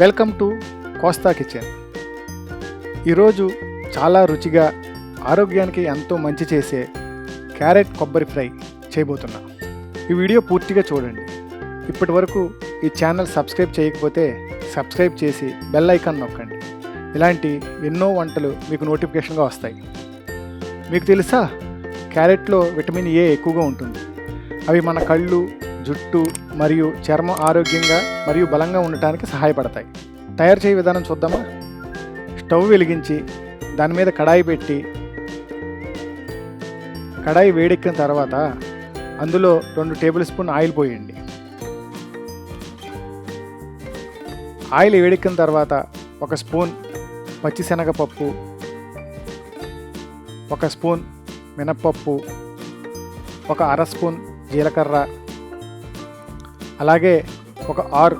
Welcome to Kosta kitchen. ఈరోజు చాలా రుచిగా ఆరోగ్యానికి ఎంతో మంచి చేసే క్యారెట్ కొబ్బరి ఫ్రై చేయబోతున్నా. ఈ వీడియో పూర్తిగా చూడండి. ఇప్పటి వరకు ఈ ఛానల్ సబ్స్క్రైబ్ చేయకపోతే సబ్స్క్రైబ్ చేసి బెల్ ఐకాన్ నొక్కండి. ఇలాంటి ఎన్నో వంటలు మీకు నోటిఫికేషన్గా వస్తాయి. మీకు తెలుసా? క్యారెట్లో విటమిన్ ఏ ఎక్కువగా ఉంటుంది. అవి మన కళ్ళు జుట్టు మరియు చర్మం ఆరోగ్యంగా మరియు బలంగా ఉండటానికి సహాయపడతాయి. తయారు చేయ విధానం చూద్దామా? స్టవ్ వెలిగించి దాని మీద కడాయి పెట్టి కడాయి వేడెక్కిన తర్వాత అందులో రెండు టేబుల్ స్పూన్ ఆయిల్ పోయండి. ఆయిల్ వేడెక్కిన తర్వాత ఒక స్పూన్ పచ్చిశనగపప్పు ఒక స్పూన్ మినప్పప్పు ఒక అర స్పూన్ జీలకర్ర అలాగే ఒక ఆరు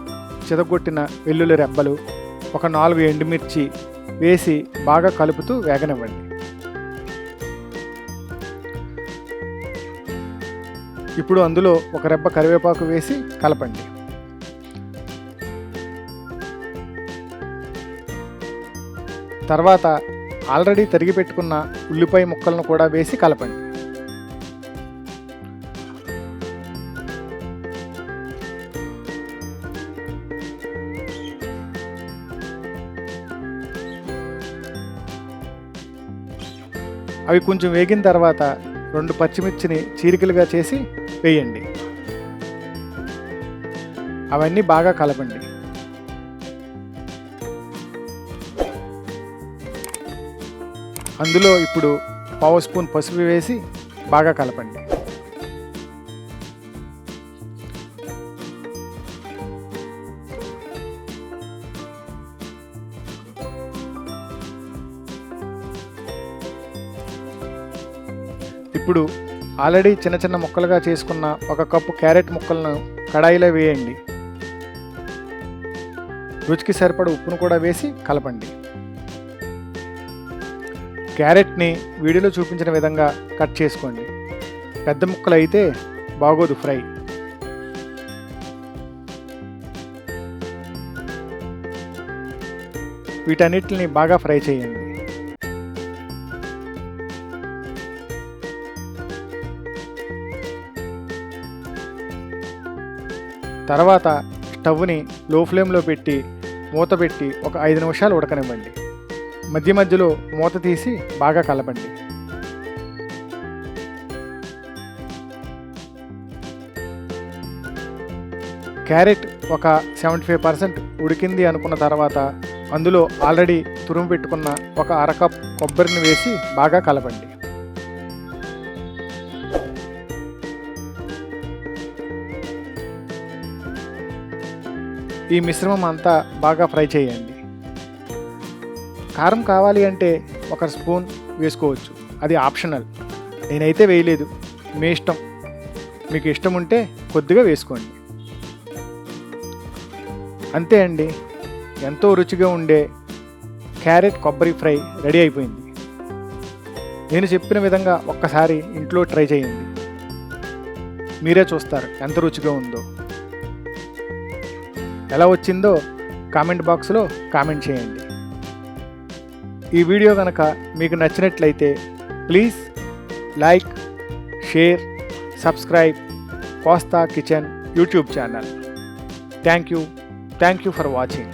చితగొట్టిన వెల్లుల్లి రెబ్బలు ఒక నాలుగు ఎండుమిర్చి వేసి బాగా కలుపుతూ వేగనివ్వండి. ఇప్పుడు అందులో ఒక రెబ్బ కరివేపాకు వేసి కలపండి. తర్వాత ఆల్రెడీ తరిగి పెట్టుకున్న ఉల్లిపాయ ముక్కలను కూడా వేసి కలపండి. అవి కొంచెం వేగిన తర్వాత రెండు పచ్చిమిర్చిని చీరికలుగా చేసి వేయండి. అవన్నీ బాగా కలపండి. అందులో ఇప్పుడు పావు స్పూన్ పసుపు వేసి బాగా కలపండి. ఇప్పుడు ఆల్రెడీ చిన్న చిన్న ముక్కలుగా చేసుకున్న ఒక కప్పు క్యారెట్ ముక్కలను కడాయిలో వేయండి. రుచికి సరిపడ ఉప్పును కూడా వేసి కలపండి. క్యారెట్ని వీడియోలో చూపించిన విధంగా కట్ చేసుకోండి. పెద్ద ముక్కలు అయితే బాగోదు ఫ్రై. వీటన్నిటిని బాగా ఫ్రై చేయండి. తర్వాత స్టవ్ని లో ఫ్లేమ్లో పెట్టి మూత పెట్టి ఒక ఐదు నిమిషాలు ఉడకనివ్వండి. మధ్య మధ్యలో మూత తీసి బాగా కలపండి. క్యారెట్ ఒక సెవెంటీ ఫైవ్ పర్సెంట్ ఉడికింది అనుకున్న తర్వాత అందులో ఆల్రెడీ తురుము పెట్టుకున్న ఒక అరకప్ కొబ్బరిని వేసి బాగా కలపండి. ఈ మిశ్రమం అంతా బాగా ఫ్రై చేయండి. కారం కావాలి అంటే ఒక స్పూన్ వేసుకోవచ్చు. అది ఆప్షనల్. నేనైతే వేయలేదు. మీ ఇష్టం. మీకు ఇష్టం ఉంటే కొద్దిగా వేసుకోండి. అంతే అండి. ఎంతో రుచిగా ఉండే క్యారెట్ కొబ్బరి ఫ్రై రెడీ అయిపోయింది. నేను చెప్పిన విధంగా ఒక్కసారి ఇంట్లో ట్రై చేయండి. మీరే చూస్తారు ఎంత రుచిగా ఉందో. ఎలా వచ్చిందో కామెంట్ బాక్స్లో కామెంట్ చేయండి. ఈ వీడియో కనుక మీకు నచ్చినట్లయితే please like share subscribe Kosta Kitchen YouTube channel. Thank you. Thank you for watching.